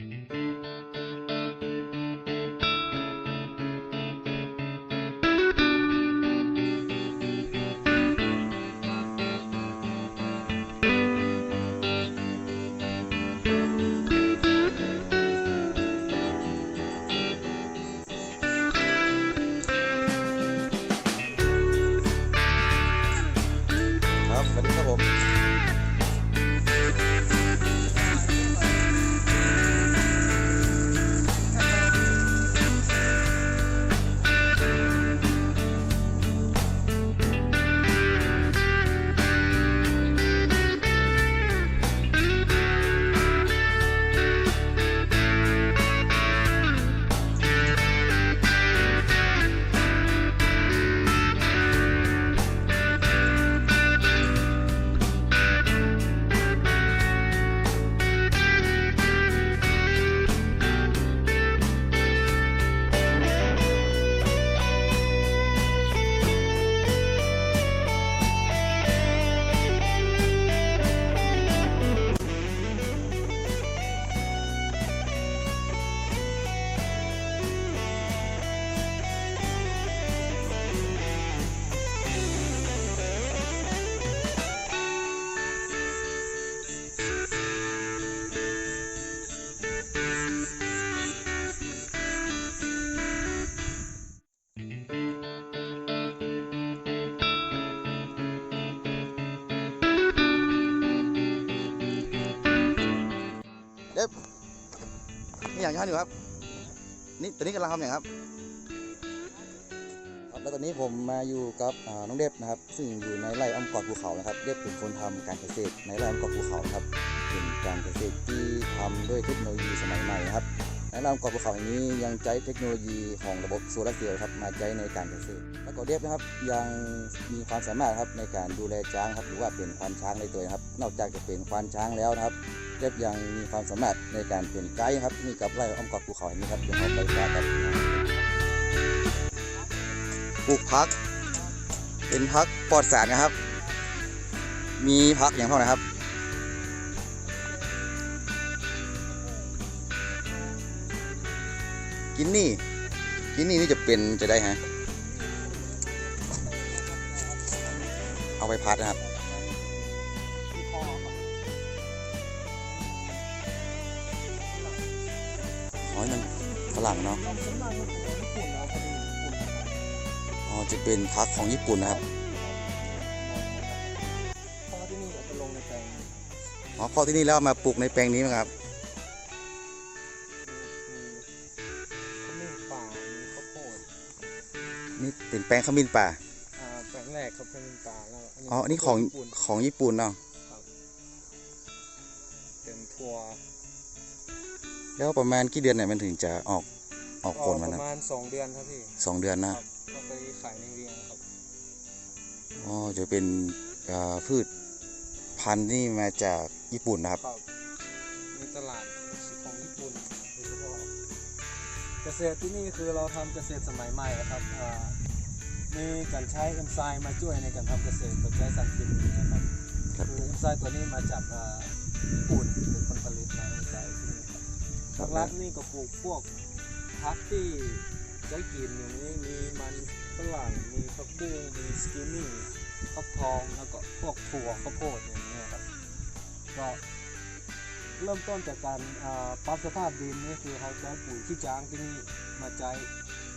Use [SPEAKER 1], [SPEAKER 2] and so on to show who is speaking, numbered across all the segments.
[SPEAKER 1] ครั ทานอยู่ครับ นี่ตอนนี้กำลังทำอย่างครับครับแล้วตอนนี้ผมมาอยู่กับน้องเด็บนะครับ ซึ่งอยู่ในไร่อ้อมกอดภูเขานะครับ เด็บเป็นคนทำการเกษตรในไร่อ้อมกอดภูเขาครับเป็นการเกษตรที่ทำด้วยเทคโนโลยีสมัยใหม่นะครับในไร่อ้อมกอดภูเขาแห่งนี้ยังใช้เทคโนโลยีของระบบโซลาร์เซลล์ครับมาใช้ในการเกษตร แล้วก็เด็บนะครับยังมีความสามารถครับในการดูแลช้างครับหรือว่าเป็นควานช้างในตัวนะครับ นอกจากจะเป็นควานช้างแล้วนะครับเจ็บยังมีความสามารถในการเป็นไกด์ครับนี่กับไร่อ้อมกอดภูเขาแห่งนี้ครับเดี๋ยวเราไปว่ากันปลูกพัก เป็นพักปลอดสารนะครับ มีพักอย่างเท่าไหร่ครับกินนี่กินนี่นี่จะเป็นจะได้ฮะ เอาไปพัดนะครับอ๋อมันฝรั่งเนาะอ๋อจะเป็นพักของญี่ปุ่นนะครับ
[SPEAKER 2] เพราะว่าที่นี่เราจะลงในแปลงนี้
[SPEAKER 1] อ๋อพอที่นี่แล้วเอามาปลูกในแปลงนี้นะครับ
[SPEAKER 2] มีขมิ้นป่ามีข้าวโพด
[SPEAKER 1] นี่เป็นแปลงขมิ้นป่า
[SPEAKER 2] อ่าแปลงแรกครับขมิ้นป่าแล้ว
[SPEAKER 1] อ๋ออันนี้ของ
[SPEAKER 2] ญี่ปุ่น
[SPEAKER 1] ของญี่ปุ่นเนาะ
[SPEAKER 2] เป็นทัวร์
[SPEAKER 1] แล้วประมาณกี่เดือนเนี่ยมันถึงจะออกออกผล
[SPEAKER 2] ป
[SPEAKER 1] มัน
[SPEAKER 2] ระ
[SPEAKER 1] นะ
[SPEAKER 2] มาณสองเดือนครับพี่
[SPEAKER 1] สองเดือน
[SPEAKER 2] ค
[SPEAKER 1] นะ
[SPEAKER 2] รับก็ไปขายในเวียงครับ
[SPEAKER 1] อ๋อจะเป็นอ่าพืชพันธุ์นี่มาจากญี่ปุ่นนะครับ
[SPEAKER 2] ครับมีตลาดของญี่ปุ่นโดยเฉพาะเกษตรที่นี่คือเราทำเกษตรสมัยใหม่ครับอ่า มีการใช้เอนไซม์มาช่วยในการทำเกษตรโดยใช้สารเคมีนะครับ
[SPEAKER 1] ครับ
[SPEAKER 2] คือเอนไซม์ตัวนี้มาจากอ่าญี่ปุ่นเป็นคนผลิตมาเอนไซม์ที่นี่ครับ
[SPEAKER 1] ครับ
[SPEAKER 2] รักๆนี่ก็ปลูกพวกพักที่ใช้กินอย่างนี้มีมันฝรั่งมีผักบุ้งมีสกินนี่ฟักทองแล้วก็พวกถั่วข้าวโพดอย่างเงี้ยครับก็เริ่มต้นจากการอ่าปรับสภาพดินนี่คือเขาใช้ปุ๋ยขี้จ้างที่นี่มาใช้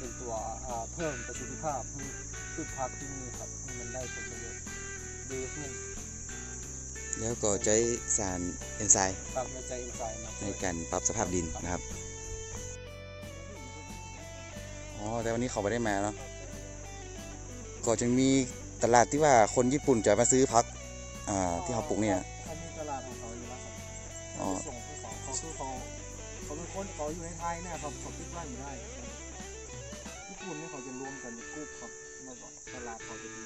[SPEAKER 2] เป็นตัวอ่าเพิ่มประสิทธิภาพให้พืชพักที่นี่ครับให้มันได้ผลประโยชน์ดีขึ้น
[SPEAKER 1] แล้วก็ใช้สารเอนไซม์
[SPEAKER 2] ปรับในใจเอนไซม์มา
[SPEAKER 1] ใน
[SPEAKER 2] ช่วย
[SPEAKER 1] การปรับสภาพดินนะครับอ๋อแต่วันนี้เขาไม่ได้มาเนาะก็จะมีตลาดที่ว่าคนญี่ปุ่นจะมาซื้อพักอ่าที่เขาปลูกเนี่ย
[SPEAKER 2] เขามีตลาดของเขาอยู่แล้วครับ
[SPEAKER 1] อ๋อ
[SPEAKER 2] เขาส่งให้เขาเขาคือเขาเขาเป็นคนเขาอยู่ในไทยเนี่ยครับเขาคิดว่าอยู่ได้ ญี่ปุ่นเนี่ยเขาจะรวมกันในกรุ๊ปครับแล้วก็ตลาดเขาจะดี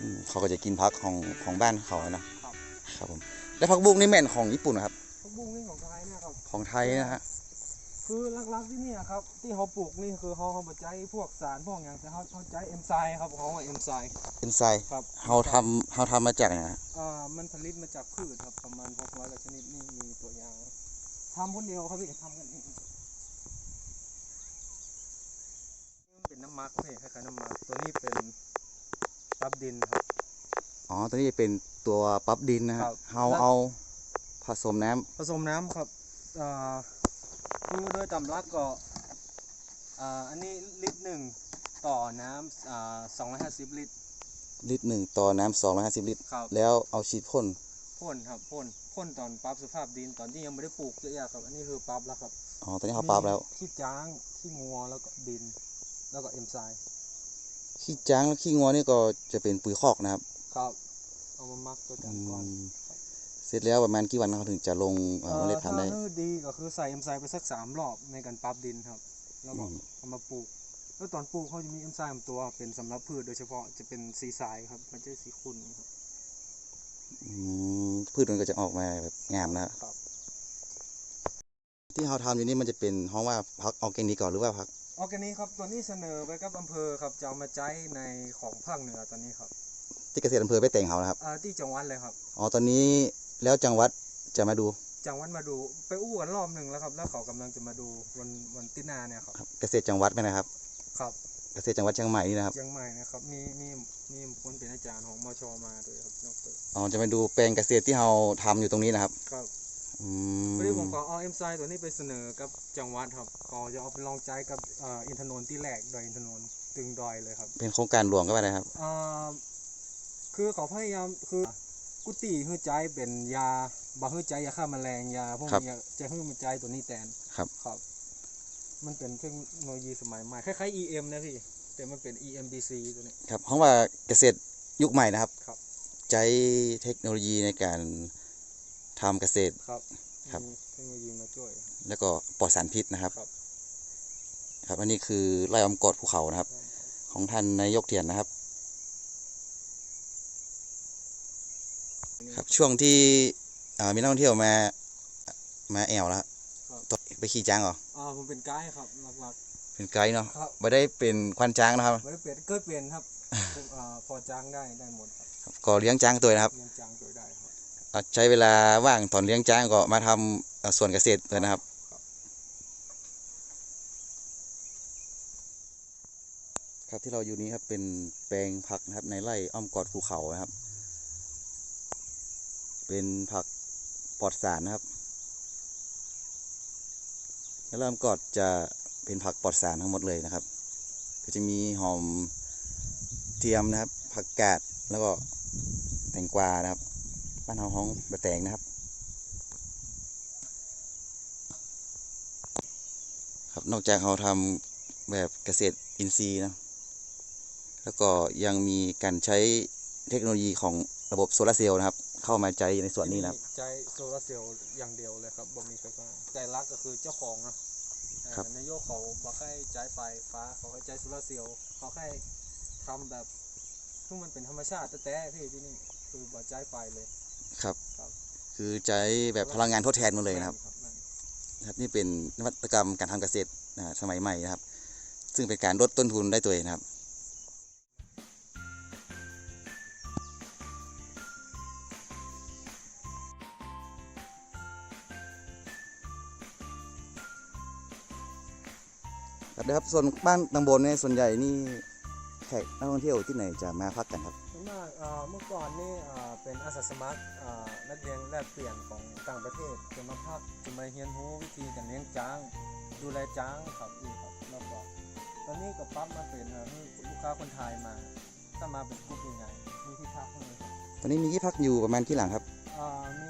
[SPEAKER 1] อืมเขาก็จะกินพักของของบ้านเขาอะนะ
[SPEAKER 2] ครับ
[SPEAKER 1] ครับผมแล้วผักบุ้งนี่แม่นของญี่ปุ่นนะครับ
[SPEAKER 2] ผักบุ้งนี่ของไทยเนี่ยครับ
[SPEAKER 1] ของไทยนะฮะ
[SPEAKER 2] คือลักๆที่เนี่ยครับ ที่เขาปลูกนี่คือเขาเขาบใช้พวกสารพวกอย่างแต่เขาเขาใช้เอนไซม์ครับเขาว่าเอนไซม์
[SPEAKER 1] เอนไซม์
[SPEAKER 2] ครับ
[SPEAKER 1] เขาทำเขาทำมาจากไหนฮะ
[SPEAKER 2] อ่ามันผลิตมาจากพืชครับประมาณ600กว่าชนิดนี่มีตัวอย่าง
[SPEAKER 1] อ
[SPEAKER 2] ทำคนเดียวครับพี่ทำกันเองมันเป็นน้ำมักพี่คล้ายๆน้ำมักตัวนี้เป็นปรับดินครับ
[SPEAKER 1] อ๋อ ตัวนี้จะเป็นตัวปรับดินนะค
[SPEAKER 2] ครั
[SPEAKER 1] รับบเฮา
[SPEAKER 2] แล้ว
[SPEAKER 1] เอาผสมน้ำ
[SPEAKER 2] ผสมน้ำครับอ่าคือโดยตำรักก็อ่าอันนี้ลิตรหนึ่งต่อน้ำอ่าสองร้อยห้าสิบลิตร
[SPEAKER 1] ลิตรหนึ่งต่อน้ำสองร้อยห้าสิบลิตร
[SPEAKER 2] ครับ
[SPEAKER 1] แล้วเอาฉีดพ่น
[SPEAKER 2] พ่นครับพ่นพ่นตอนปรับสภาพดินตอนที่ยังไม่ได้ปลูกเยอะๆครับ อันนี้คือปรับแล้วครับ
[SPEAKER 1] อ๋อ ตอนนี้เขาปรับแล้ว
[SPEAKER 2] มีขี้จ้างขี้งัวแล้วก็ดิน แล้วก็เอ็มไซด์
[SPEAKER 1] ขี้จ้างและขี้งัวนี่ก็จะเป็นปุ๋ยคอกนะครับ
[SPEAKER 2] ครับ เอามามักตัว
[SPEAKER 1] อื
[SPEAKER 2] กันก่อน
[SPEAKER 1] มเสร็จแล้วประมาณกี่วันเขาถึงจะลงเอ่อเมล็ดพันธุ์ได้
[SPEAKER 2] ถ้าดีก็คือใส่เอ็มไซด์ไปสักสามรอบในการปรับดินครับ แล้วก็
[SPEAKER 1] อืม
[SPEAKER 2] เอามาปลูก แล้วตอนปลูกเขาจะมีเอ็มไซด์ตัวเป็นสำหรับพืชโดยเฉพาะจะเป็นสีสายครับมันจะสีขุ่นครับ
[SPEAKER 1] อืมพืชมันก็จะออกมาแบบงามนะครับ
[SPEAKER 2] ครับ
[SPEAKER 1] ที่เราทำอยู่นี่มันจะเป็นห้องว่าพักออร์แกนิกก่อนหรือว่าพัก
[SPEAKER 2] ออร์แกนิกครับตัวนี้เสนอไปกับอำเภอครับจะเอามาใช้ในของภาคเหนือตอนนี้ครับ
[SPEAKER 1] ที่เกษตรอำเภอไปแต่งเขานะครับ
[SPEAKER 2] อ่าที่จังหวัดเลยครับ
[SPEAKER 1] อ๋อตอนนี้แล้วจังหวัดจะมาดู
[SPEAKER 2] จังหวัดมาดูไปอู้กันรอบหนึ่งแล้วครับ แล้วเขากำลังจะมาดูวันวันตินาเนี่ยครับ
[SPEAKER 1] ครับเกษตรจังหวัดไหมนะครับ
[SPEAKER 2] ครับ
[SPEAKER 1] เกษตรจังหวัดเชียงใหม่นี่นะครับ
[SPEAKER 2] เชียังใหม่นะครับมีมีมีคนเป็นอาจารย์ของมชมาด้วยครับดร
[SPEAKER 1] อ๋อจะมาดูแปลงเกษตรที่เราทำอยู่ตรงนี้นะครับ
[SPEAKER 2] ครับ
[SPEAKER 1] อืม
[SPEAKER 2] วันนี้ผมขอเอาเอ็มไซตัวนี้ไปเสนอกับจังหวัดครับก็จะเอาไปลองใจกับเอ่ออินทนนท์ที่แรกดอยอินทนนท์ตึงดอยเลยครับ
[SPEAKER 1] เป็นโครงการหลวงก็ไปนะครับ
[SPEAKER 2] อ่าคือเขาพยายามคือกุฏิหื้อใจเป็นยาบาหื้อใจยาฆ่าแมลงยาพวก
[SPEAKER 1] ครับ
[SPEAKER 2] นี้จะหื้อมันใจตัวนี้แทน
[SPEAKER 1] ครับ
[SPEAKER 2] ครับ มันเป็นเทคโนโลยีสมัยใหม่คล้ายๆ EM นะพี่ แต่มันเป็น EMBC ตัวนี้
[SPEAKER 1] ครับเพราะว่าเกษตรยุคใหม่นะครับ
[SPEAKER 2] ครับ
[SPEAKER 1] ใช้เทคโนโลยีในการ ทำเกษตร
[SPEAKER 2] ครับ
[SPEAKER 1] ครับ
[SPEAKER 2] มีเทคโนโลยีมาช่วย
[SPEAKER 1] แล้วก็ปลอดสารพิษนะครับ
[SPEAKER 2] ครับ
[SPEAKER 1] ครับอันนี้คือไร่ออมกอดภูเขานะครับ ของท่านนายกเทียนนะครับ ครับช่วงที่อ่ามีนักท่องเที่ยวมามาแอวแล้วครับ
[SPEAKER 2] ครับ
[SPEAKER 1] ตัวไปขี่จ้างเหรอ
[SPEAKER 2] อ่าผมเป็นไกด์ครับหลัก
[SPEAKER 1] เป็นไกด์เนาะ
[SPEAKER 2] ๆ ครับ
[SPEAKER 1] ไม่ได้เป็นควันจ้างนะครับ
[SPEAKER 2] ไม่ได้เปลี่ยนเกิดเปลี่ยนครับผมอ่าพอจ้างได้ได้หมดครับ
[SPEAKER 1] ครับก็เลี้ยงจ้างตัวนะครับ
[SPEAKER 2] เรียนจ้างโดยได้ครับ
[SPEAKER 1] อ่า ใช้เวลาว่างตอนเลี้ยงจ้างก็มาทำเอ่วนเกษตรเลยนะครับครับที่เราอยู่นี้ครับเป็นแปลงผักนะครับในไร่อ้อมกอดภูเขานะครับ เป็นผักปลอดสารนะครับแล้วอ้อมกอดจะเป็นผักปลอดสารทั้งหมดเลยนะครับ ก็จะมีหอมเทียมนะครับ ผักกาดแล้วก็แตงกวานะครับ บ้านเฮาห้องบะแตงนะครับ ครับนอกจากเราทำแบบเกษตรอินทรีย์นะแล้วก็ยังมีการใช้เทคโนโลยีของระบบโซลาร์เซลล์นะครับ เข้ามาใจในส่วนนี้นะครับ
[SPEAKER 2] ใจโซลาร์เซลล์อย่างเดียวเลยครับบ่มีไฟฟ้าใจรักก็คือเจ้าของนะครับนายกเขาบอกให้ใจไฟฟ้าเขาให้ใจโซลาร์เซลล์เขาให้ทำแบบซึ่งมันเป็นธรรมชาติแต่ๆพี่ที่นี่คือบ่ใจไฟเลย
[SPEAKER 1] ครับ
[SPEAKER 2] ครับ
[SPEAKER 1] คือใช้แบบพลังงานทดแทนหมาเลยนะครับ
[SPEAKER 2] นั่น
[SPEAKER 1] ครับนี่เป็นนวัตกรรมการทำเกษตรอ่าสมัยใหม่นะครับ ซึ่งเป็นการลดต้นทุนได้ตัวเองนะครับครับนะครับส่วนบ้านตำบลเนี่ยส่วนใหญ่นี่แขกนักท่องเที่ยวที่ไหนจะมาพักกันครับ
[SPEAKER 2] ส่วน มากเอ่อเมื่อก่อนนี่เอ่อเป็นอาสาสมัครเอ่อนักเรียนแลกเปลี่ยนของต่างประเทศจะมาพักจะมาเรียนรู้วิธีการเลี้ยงจ้าง ดูแลจ้างครับอีกครับแล้วก็ตอนนี้ก็ปรับมาเป็นเอ่อให้ลูกค้าคนไทยมา ถ้ามาเป็นกลุ่มใหญ่ๆมีที่พักให้ครับ
[SPEAKER 1] ตอนนี้มีที่พักอยู่ประมาณที่หลังครับ
[SPEAKER 2] เอ่อมี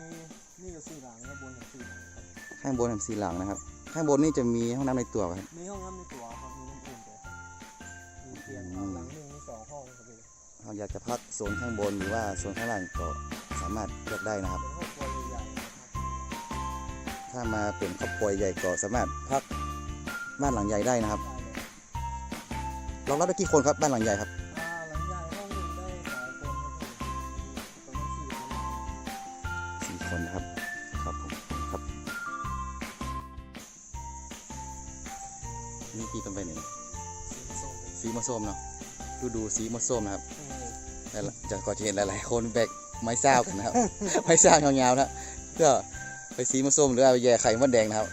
[SPEAKER 2] นี่อยู่สี่หลังครับบนอยู่สี่หลังครับ
[SPEAKER 1] ข้างบนทำสีหลังนะครับ ข้างบนนี่จะมีห้องน้ำในตัวครับ
[SPEAKER 2] มีห้องน้ำในตัวครับมีน้ำอุ่นด้วยครับมีเตียง
[SPEAKER 1] อืม
[SPEAKER 2] หลังหนึ่งมีสองห้องครับพี่
[SPEAKER 1] เราอยากจะพักโซนข้างบนหรือว่าโซนข้างล่างก็สามารถเลือกได้นะครับ ถ้ามาเป็นครอบครัวใหญ่ก็สามารถพักบ้านหลังใหญ่ได้นะครับ
[SPEAKER 2] เลย
[SPEAKER 1] รองรับได้กี่คนครับบ้านหลังใหญ่ครับ
[SPEAKER 2] หลังใหญ่ห้องหนึ่งได้หลายคนครับสี่คน
[SPEAKER 1] คนะครับครับผมครับนี่พี่เป็นไปไหน
[SPEAKER 2] สีมเลย
[SPEAKER 1] สีมะส้มเนาะดูดูสีมะส้มนะครับ จะก็จะเห็นหลายๆ คนแบกไม้ซ้าวกันนะครับ ไม้ซ้าวยาวๆนะเพื่อไปสีมะส้มหรือเอาแย่ไข่มดแดงนะครับ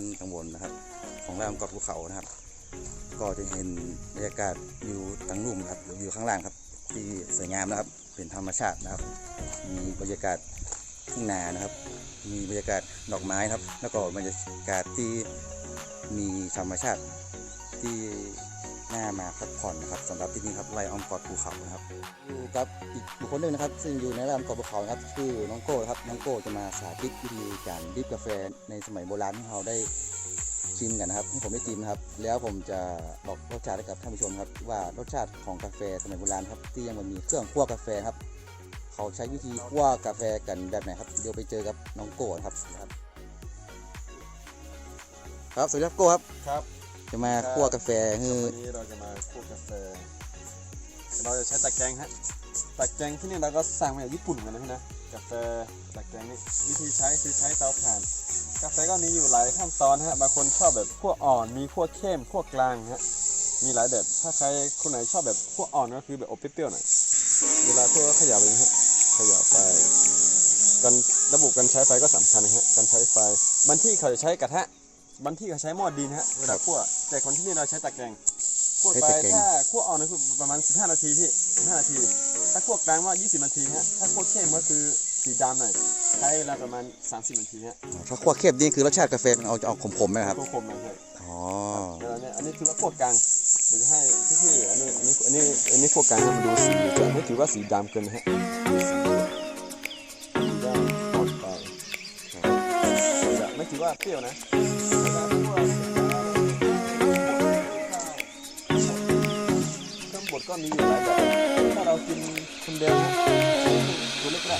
[SPEAKER 1] านข้างบนนะครับ ของไร่ออมกอดภูเขานะครับ ก็จะเห็นบรรยากาศวิวตั้งลุ่มครับวิวข้างล่างครับ ที่สวยงามนะครับ เป็นธรรมชาตินะครับ มีบรรยากาศทุ่งนานะครับ มีบรรยากาศดอกไม้ครับ แล้วก็บรรยากาศที่มีธรรมชาติที่ หน่ามาพักผ่อนนะครับสำหรับที่นี่ครับไรออมกอดภูเขานะครับอยู่กับอีกบุคคลหนึ่งนะครับ ซึ่งอยู่ในไรามเกาะภูเขานะครับคือน้องโก้ครับน้องโก้จะมาสาธิตวิธีการดริฟกาแฟในสมัยโบราณที่เราได้ชิมกันนะครับให้ผมได้ชิมนะครับ แล้วผมจะบอกรสชาติให้กับท่านผู้ชมครับ ว่ารสชาติของกาแฟสมัยโบราณครับ ที่ยังมันมีเครื่องคั่วกาแฟครับ เขาใช้วิธีคั่วกาแฟกันแบบไหนครับเดี๋ยวไปเจอกับน้องโก้ครับครับครับสวัสดีครับโก้ครับ
[SPEAKER 3] ครับ
[SPEAKER 1] จะมาคั่วกาแฟคือ
[SPEAKER 3] วันนี้เราจะมาคั่วกาแฟ เราจะใช้ตะแกรงฮะ ตะแกรงที่นี่เราก็สั่งมาจากญี่ปุ่นเหมือนกันนะพี่นะ กาแฟตะแกรงนี่วิธีใช้คือใช้เตาถ่าน กาแฟก็มีอยู่หลายขั้นตอนฮะ บางคนชอบแบบคั่วอ่อน มีคั่วเข้มคั่วกลางฮะ มีหลายแบบ ถ้าใครคนไหนชอบแบบคั่วอ่อนก็คือแบบอบเปรี้ยวๆหน่อย เวลาคั่วก็ขยับไปนะฮะขยับไปการระบบการใช้ไฟก็สำคัญนะฮะ การใช้ไฟบางที่เขาจะใช้กระทะ บางที่เขาใช้หม้อดินฮะเวลาคั่วแต่คนที่นี่เราใช้ตะแกรงคั่วไปถ้าคั่วอ่อนก็คือประมาณ 15 นาทีพี่15นาที ถ้าคั่วกลางว่า 20 นาทีฮะถ้าคั่วเข้มก็คือสีดำหน่อยใช้เวลาประมาณ 30 นาทีฮะ
[SPEAKER 1] ถ้าคั่วเข้มนี่คือรสชาติกาแฟมันเอาจะออกขมๆนะครับ
[SPEAKER 3] คั่วคมหน่อยฮะ
[SPEAKER 1] อ๋อ
[SPEAKER 3] แล้วเนี่ยอันนี้ถือว่าคั่วกลางเดี๋ยวจะให้พี่ๆอันนี้อันนี้อันนี้อันนี้คั่วกลางให้มาดูสีจะไม่ถือว่าสีดำเกินนะฮะสี ว่าเปรี้ยวนะเครื่องบดก็มีอยู่หลายแบบถ้าเรากินคนเดียวนะตัวเล็กก็ได้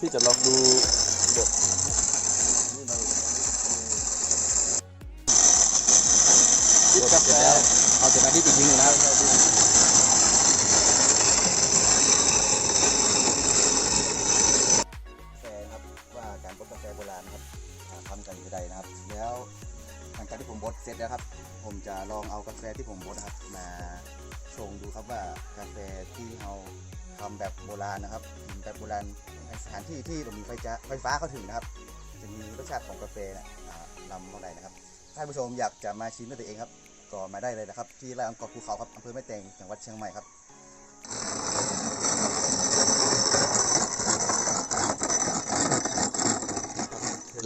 [SPEAKER 3] พี่จะลองดู
[SPEAKER 1] อ่าทำกันอยู่ใดนะครับ แล้วหลังจากที่ผมบดเสร็จแล้วครับ ผมจะลองเอากาแฟที่ผมบดนะครับ มาชงดูครับว่ากาแฟที่เราทำแบบโบราณนะครับกินแบบโบราณในสถานที่ที่เรามีไฟจะไฟฟ้าเข้าถึงนะครับ จะมีรสชาติของกาแฟนะนำเท่าไหร่นะครับท่านผู้ชมอยากจะมาชิมด้วยตัวเองครับ ก็มาได้เลยนะครับ ที่ไร่อังกอรภูเขาครับอำเภอแม่แตงจังหวัดเชียงใหม่ครับ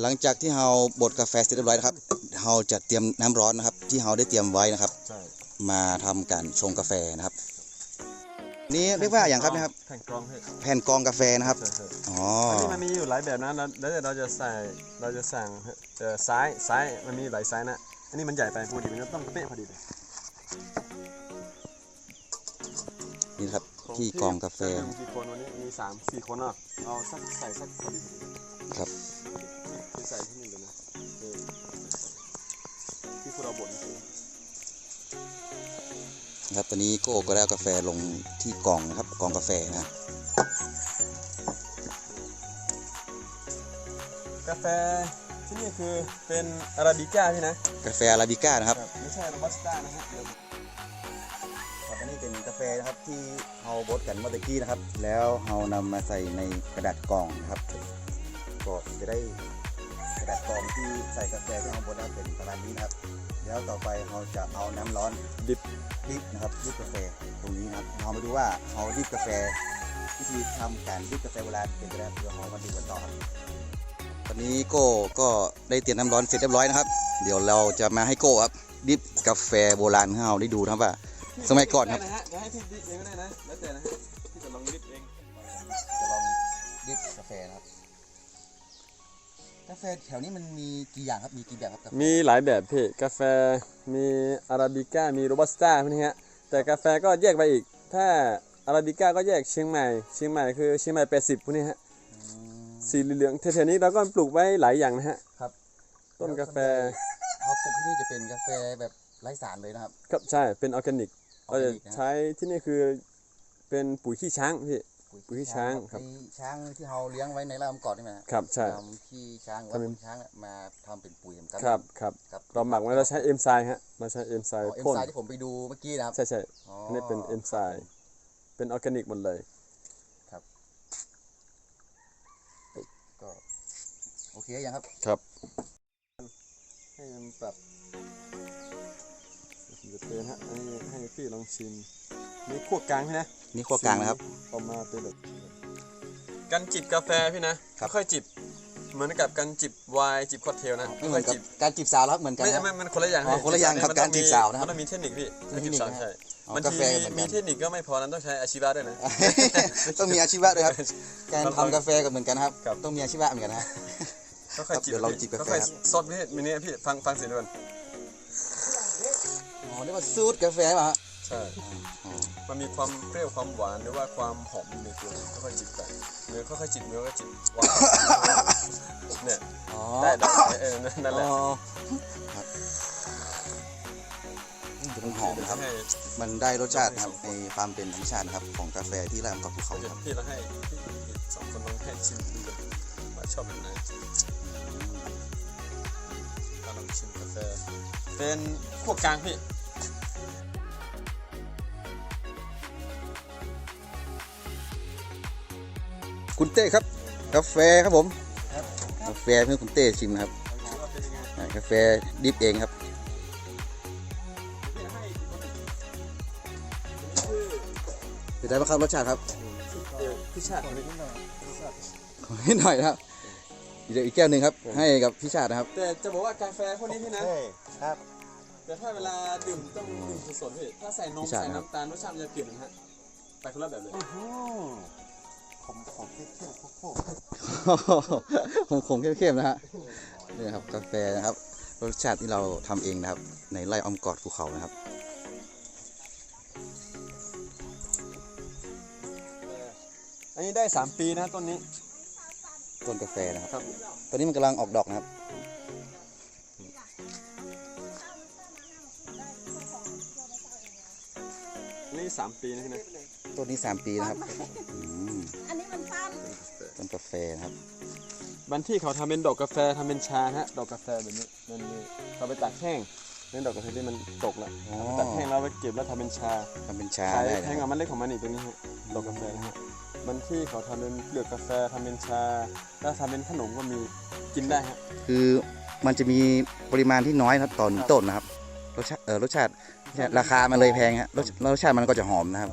[SPEAKER 1] หลังจากที่เราบดกาแฟเสร็จเรียบร้อยนะครับเราจะเตรียมน้ำร้อนนะครับ ที่เราได้เตรียมไว้นะครับ
[SPEAKER 3] ใช่
[SPEAKER 1] มาทำการชงกาแฟนะครับ นี่เรียกว่าอย่างครับนะครับ
[SPEAKER 3] แผ่นกรองพี่
[SPEAKER 1] แผ่นกรองกาแฟนะครับ
[SPEAKER 3] ใช่ใช่
[SPEAKER 1] อ๋อ
[SPEAKER 3] อันนี้มันมีอยู่หลายแบบนะแล้วแล้วเดี๋ยวเราจะใส่เราจะสั่งเออซ้ายซ้ายมันมีหลายซ้ายนะอันนี้มันใหญ่ไปพอดีมันก็ต้องเป๊ะพอดีเลย
[SPEAKER 1] นี่นะครับที่กรองกาแฟ
[SPEAKER 3] จะมีกี่คนวันนี้มีสามสี่คนเนาะเอาสักใส่สักพอดี นะครับ
[SPEAKER 1] ตอนนี้โก้ก็ได้เอากาแฟลงที่กล่องนะครับกล่องกาแฟนะ
[SPEAKER 3] กาแฟที่นี่คือเป็นอาราบิก้าพี่นะ
[SPEAKER 1] กาแฟอาราบิก้านะครับ
[SPEAKER 3] ไม่ใช่โรบัสต้านะฮะ
[SPEAKER 1] ครับอันนี้เป็นกาแฟนะครับที่เราบดกันเมื่อตะกี้นะครับ แล้วเรานำมาใส่ในกระดาษกล่องนะครับก็จะได้กระดาษกล่องที่ใส่กาแฟที่เราบดแล้วเป็นประมาณนี้นะครับ แล้วต่อไปเราจะเอาน้ำร้อน
[SPEAKER 3] ดิบ
[SPEAKER 1] ดิบนะครับดิบกาแฟตรงนี้นะครับเรามาดูว่าเราดิบกาแฟวิธีทำการดิบกาแฟโบราณเป็นไปได้เพื่อเรามาดูกันต่อครับตอนนี้โก้ก็ได้เตรียมน้ำร้อนเสร็จเรียบร้อยนะครับ เดี๋ยวเราจะมาให้โก้ครับดิบกาแฟโบราณให้เราได้ดูนะครับว่าสมัยก่อนครับ
[SPEAKER 3] ได้ะฮะเดี๋ยวให้พี่ดิบเองก็ได้นะแล้วแต่นะฮะพี่จะลองดิบเอง
[SPEAKER 1] จะลองดิบกาแฟนะครับ กาแฟแถวนี้มันมีกี่อย่างครับ มีกี่แบบครับกาแฟ
[SPEAKER 3] มีหลายแบบพี่กาแฟมีอาราบิก้ามีโรบัสต้าพวกนี้ฮะแต่กาแฟก็แยกไปอีก ถ้าอาราบิก้าก็แยกเชียงใหม่เชียงใหม่คือเชียงใหม่80พวกนี้ฮะ
[SPEAKER 1] อืม
[SPEAKER 3] สีเหลืองๆแถวๆนี้เราก็ปลูกไว้หลายอย่างนะฮะ
[SPEAKER 1] ครับ
[SPEAKER 3] ต้นกาแฟ
[SPEAKER 1] เขาปลูกที่นี่จะเป็นกาแฟแบบไร้สารเลยนะครับ
[SPEAKER 3] ครับใช่เป็นออร์แกนิกเราจะ
[SPEAKER 1] organic นะ
[SPEAKER 3] ใช้ที่นี่คือเป็นปุ๋ยขี้ช้างพี่ ปุ๋ยขี้ช้างครับ
[SPEAKER 1] ไอ้ช้างที่เราเลี้ยงไว้ในไร่อมกอดนี่ไหมฮะ
[SPEAKER 3] ครับใช่
[SPEAKER 1] นำขี้ช้างหรือ
[SPEAKER 3] ทำ
[SPEAKER 1] ว่า
[SPEAKER 3] เป็น
[SPEAKER 1] ขี้ช้างมาทำเป็นปุ๋ยทำกัน
[SPEAKER 3] ครับครับ
[SPEAKER 1] ครับ
[SPEAKER 3] เราหมักไว้เราใช้เอนไซม์ฮะเราใช้เอนไซ
[SPEAKER 1] อ๋
[SPEAKER 3] ม์
[SPEAKER 1] อเอ็ม
[SPEAKER 3] พ่น
[SPEAKER 1] ไซด์ที่ผมไปดูเมื่อกี้นะครับ
[SPEAKER 3] ใช่ใช่
[SPEAKER 1] อ๋อ
[SPEAKER 3] อันนี้เป็นเอนไซม์เป็นออร์แกนิกหมดเลย
[SPEAKER 1] ก็โอเคยังครับ
[SPEAKER 3] ครับให้มันปรับผมจะเทนะฮะอันนี้ให้พี่ลองชิม นี่ขั้วกลางพี่นะ
[SPEAKER 1] นี่ขั้วกลางนะครับ
[SPEAKER 3] ออกมาเป็นแบบการจิบกาแฟพี่นะครับค่อยๆจิบเหมือนกับการจิบไวน์จิบค็อกเทลนะ
[SPEAKER 1] ไม่เหมื
[SPEAKER 3] ค่
[SPEAKER 1] อ
[SPEAKER 3] อนย
[SPEAKER 1] กับ
[SPEAKER 3] จิบ
[SPEAKER 1] การจีบสาวแล้วเหมือนกัน
[SPEAKER 3] ไม่
[SPEAKER 1] นะ
[SPEAKER 3] ไม่มันคนละอย่าง
[SPEAKER 1] อ๋อ
[SPEAKER 3] พี่
[SPEAKER 1] คนละอย่างครับ
[SPEAKER 3] มันต้
[SPEAKER 1] การจีบสาวนะครับ
[SPEAKER 3] มันต้องมีเทคนิคพี่
[SPEAKER 1] มี
[SPEAKER 3] การจีบสาว
[SPEAKER 1] เทคนิคนะ
[SPEAKER 3] ใช่
[SPEAKER 1] อ๋อบา
[SPEAKER 3] ง
[SPEAKER 1] กา
[SPEAKER 3] ที
[SPEAKER 1] แฟเหมือนกัน
[SPEAKER 3] มีเทคนิคก็ไม่พอนั้นต้องใช้อาชีวะด้วยนะ
[SPEAKER 1] ต้องมีอาชีวะด้วยครับการทำกาแฟก็เหมือนกันนะครับ
[SPEAKER 3] ครับ
[SPEAKER 1] ต้องมีอาชีวะเหมือนกันนะฮะ
[SPEAKER 3] ก็ค่อยจิบ
[SPEAKER 1] เดี๋ยวลองจิบกาแฟ
[SPEAKER 3] ค่อย
[SPEAKER 1] ครับ
[SPEAKER 3] ๆซดพี่มินี่พี่ฟังฟังเสียงดูก่อน
[SPEAKER 1] อ๋อเรียกว่าสูตรกาแฟป่ะฮะ
[SPEAKER 3] ใช่
[SPEAKER 1] อ๋อ
[SPEAKER 3] มันมีความเปรี้ยวความหวานหรือว่าความหอมในตัวค่อยๆจิบไปเนื้อค่อยๆจิบเนื้อก็จิบหวานเนี่ย
[SPEAKER 1] อ๋อ
[SPEAKER 3] ได้ได้เออนั่นแหละ
[SPEAKER 1] อ๋อครับมันหอมนะครับ
[SPEAKER 3] ให้
[SPEAKER 1] มันได้รสชาตินะครับในความเป็นธรรมชาตินะครับของกาแฟที่แรมกับภูเขา
[SPEAKER 3] เดี๋ยว
[SPEAKER 1] ครับ
[SPEAKER 3] พี่เราให้พี่สองคนลองให้ชิมดูกันว่าชอบแบบไหนถ้าลองชิมกาแฟเป็นขั้วกลางพี่
[SPEAKER 1] คุณเต้ครับ กาแฟครับผมกาแฟเพื่อคุณเต้ชิมนะครับ
[SPEAKER 3] ลองชิมว่าเป็นยังไง
[SPEAKER 1] อ่ากาแฟดิบเองครับ
[SPEAKER 3] พี่ให้อีกคนหนึ่งคือ
[SPEAKER 1] เป็นไงบ้างครับรสชาติครับ
[SPEAKER 3] เดี๋ยวพี่ชาติคนนี้
[SPEAKER 1] ขอให้หน่อยนะครับเดี๋ยวอีกแก้วหนึ่งครับ ให้กับพี่ชาตินะครับ
[SPEAKER 3] แต่จะบอกว่ากาแฟพวกนี้พี่นะ
[SPEAKER 1] ครับ
[SPEAKER 3] แต่ถ้าเวลาดื่มต้องดื่มสดๆพี่ถ้าใส่นม
[SPEAKER 1] ใช่
[SPEAKER 3] ใส่
[SPEAKER 1] ครับ
[SPEAKER 3] น้ำตาลรสชาติมันจะเปลี่ยนนะฮะไปคนละแบบเลย
[SPEAKER 2] ผ มผมเที่ยวพวกพวก
[SPEAKER 1] ผมขมๆเข้มๆนะฮะนี่นะครับกาแฟนะครับ รสชาติที่เราทำเองนะครับ ในไร่อ้อมกอดภูเขานะครับ
[SPEAKER 3] อันนี้ได้ 3 ปีนะต้นนี้
[SPEAKER 1] ต้นกาแฟนะครับ
[SPEAKER 3] ครับ
[SPEAKER 1] ตอนนี้มันกำลังออกดอกนะครับ
[SPEAKER 3] อันนี้3ปีนะพี่นะ
[SPEAKER 1] ต้นนี้ 3 ปีนะครับอืม
[SPEAKER 4] อันนี้มันสั้น
[SPEAKER 1] ต้นกาแฟนะครับ
[SPEAKER 3] บันที่เขาทำเป็นดอกกาแฟทำเป็นชาฮะดอกกาแฟแบบนี้มันมีเขาไปตากแห้งนี่ดอกกาแฟที่มันตกแล้ว
[SPEAKER 1] อ๋อ
[SPEAKER 3] เอาไปตากแห้งแล้วไปเก็บแล้วทำเป็นชา
[SPEAKER 1] ทำเป็นชา
[SPEAKER 3] ขาย
[SPEAKER 1] ได้
[SPEAKER 3] แพ
[SPEAKER 1] นะ
[SPEAKER 3] ง
[SPEAKER 1] ค
[SPEAKER 3] ก
[SPEAKER 1] รับ
[SPEAKER 3] ว่ามันเล็กของมันอีกตัวนี้ฮะดอกกาแฟนะฮะบันที่เขาทำเป็นเปลือกกาแฟทำเป็นชา แล้วทำเป็นขนมก็มีกินได้ฮะ
[SPEAKER 1] คือมันจะมีปริมาณที่น้อยนะครับต่อหนึ่งต้นนะครับรสชาติเออรสชาติ ราคามันเลยแพงฮะรสรสชาติมันก็จะหอมนะครับ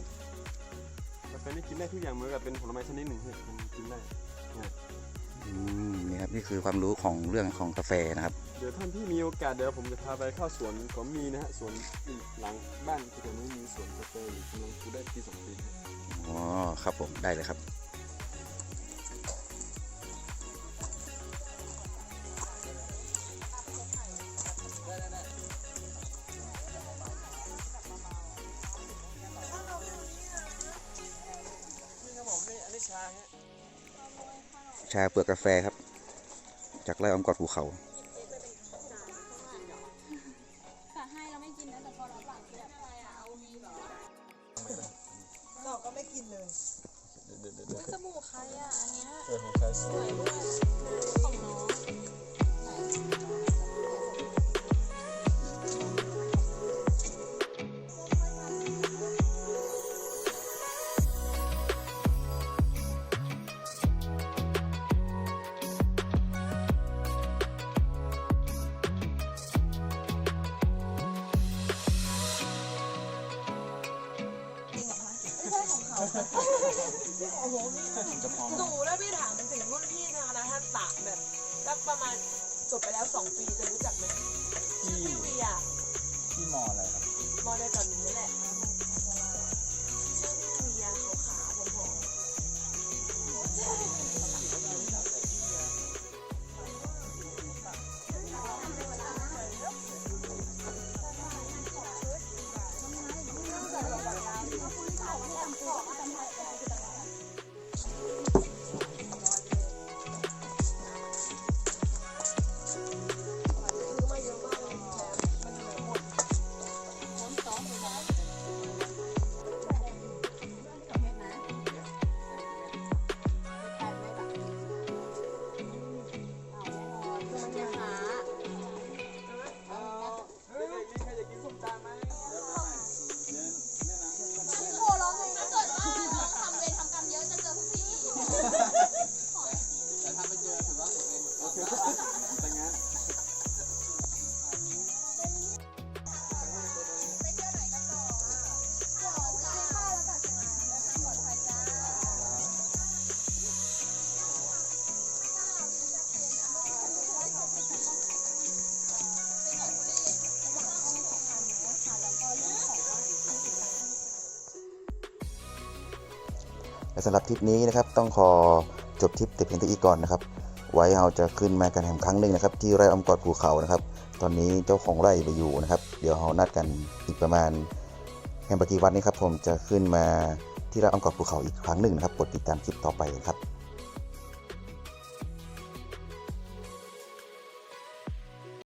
[SPEAKER 3] กาแฟนี่กินได้ทุกอย่างเหมือนกับเป็นผลไม้ชนิดหนึ่งที่มันกินได้
[SPEAKER 1] อืมนี่ครับนี่คือความรู้ของเรื่องของกาแฟนะครับ
[SPEAKER 3] อเดี๋ยวท่านที่มีโอกาสเดี๋ยวผมจะพาไปเข้าสวนของมีนะฮะสวนหลังบ้านที่ตรงนี้มีสวนกาแฟอยู่กำลังปลูกได้ปีสองปีนะ
[SPEAKER 1] อ๋อครับผมได้เลยครับ
[SPEAKER 3] ชา
[SPEAKER 1] เปลือกกาแฟครับ จากไร่อ้อมกอดภูเขา
[SPEAKER 4] หนูแล้ว
[SPEAKER 5] พี่ถามถึงรุ่นพี่ทางคณะทัศตะแบบสักประมาณจบไปแล้วสองปีจะรู้จักไหม
[SPEAKER 2] พี่
[SPEAKER 5] พี่เวีย
[SPEAKER 2] พี่มออะไรครับ
[SPEAKER 5] มอเดียวกับหนูนี่ำ
[SPEAKER 1] หรับทริปนี้นะครับต้องขอจบทริปแต่เพียงเท่านี้ก่อนนะครับ ไว้เราจะขึ้นมากันแห่งครั้งหนึ่งนะครับ ที่ไร่อมกอดภูเขานะครับ ตอนนี้เจ้าของไร่ไปอยู่นะครับ เดี๋ยวเรานัดกันอีกประมาณแห่งปฏิวัตินี้ครับผมจะขึ้นมาที่ไร่อ้อมกอดภูเขาอีกครั้งหนึ่งนะครับกดติดตามคลิปต่อไปครับ